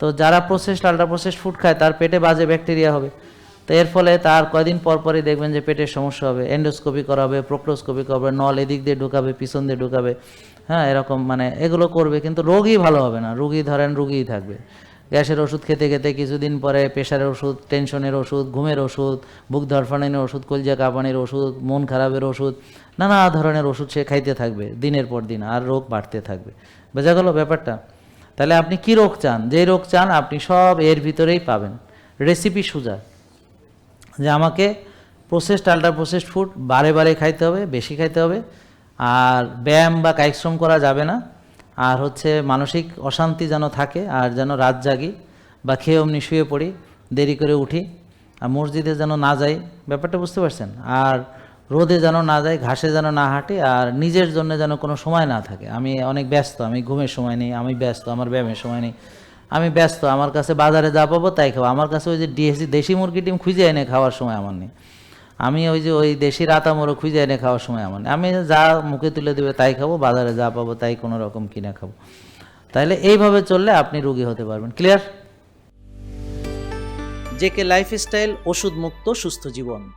তো যারা process ultra process food খায়, তার পেটে বাজে ব্যাকটেরিয়া হবে। তো এর ফলে তার কয়দিন পর পরই দেখবেন যে পেটের সমস্যা হবে। এন্ডোস্কোপি করা হবে প্রোক্টোস্কোপি করা হবে, নল এদিক দিয়ে ঢুকাবে, পিছন দিয়ে ঢুকাবে। হ্যাঁ এরকম মানে এগুলো করবে, কিন্তু রোগই ভালো হবে না। রুগী ধরেন, রুগীই থাকবে। গ্যাসের ওষুধ খেতে খেতে কিছুদিন পরে প্রেশারের ওষুধ টেনশনের ওষুধ, ঘুমের ওষুধ, বুক ধরফানের ওষুধ, কলজা কাঁপানির ওষুধ, মন খারাপের ওষুধ, নানা ধরনের ওষুধ সে খাইতে থাকবে দিনের পর দিন, আর রোগ বাড়তে থাকবে। বোঝা গেল ব্যাপারটা? তাহলে আপনি কি রোগ চান? যেই রোগ চান, আপনি সব এর ভিতরেই পাবেন। রেসিপি সোজা। যে আমাকে প্রসেসড আল্ট্রা প্রসেসড ফুড বারে বারে খাইতে হবে, বেশি খাইতে হবে। আর ব্যায়াম বা কায়িক করা যাবে না। আর হচ্ছে মানসিক অশান্তি যেন থাকে, আর যেন রাত জাগি বা খেয়ে অমনি শুয়ে পড়ি, দেরি করে উঠি, আর মসজিদে যেন না যাই, ব্যাপারটা বুঝতে পারছেন? আর রোদে যেন না যায়, ঘাসে যেন না হাঁটে, আর নিজের জন্য যেন কোনো সময় না থাকে। আমি অনেক ব্যস্ত, আমি ঘুমের সময় নেই, আমি ব্যস্ত, আমার ব্যায়ামের সময় নেই। আমি ব্যস্ত, আমার কাছে বাজারে যা পাবো তাই খাব। আমার কাছে ওই যে দেশি দেশি মুরগি ডিম খুঁজে এনে খাওয়ার সময় আমার নেই। আমি ওই যে ওই দেশি রাতা মোড়ো খুঁজে এনে খাওয়ার সময় আমার নেই। আমি যা মুখে তুলে দেবে তাই খাব, বাজারে যা পাবো তাই কোনো রকম কিনে খাব। তাহলে এইভাবে চললে আপনি রুগী হতে পারবেন। ক্লিয়ার? জেকে লাইফস্টাইল ওষুধ মুক্ত সুস্থ জীবন।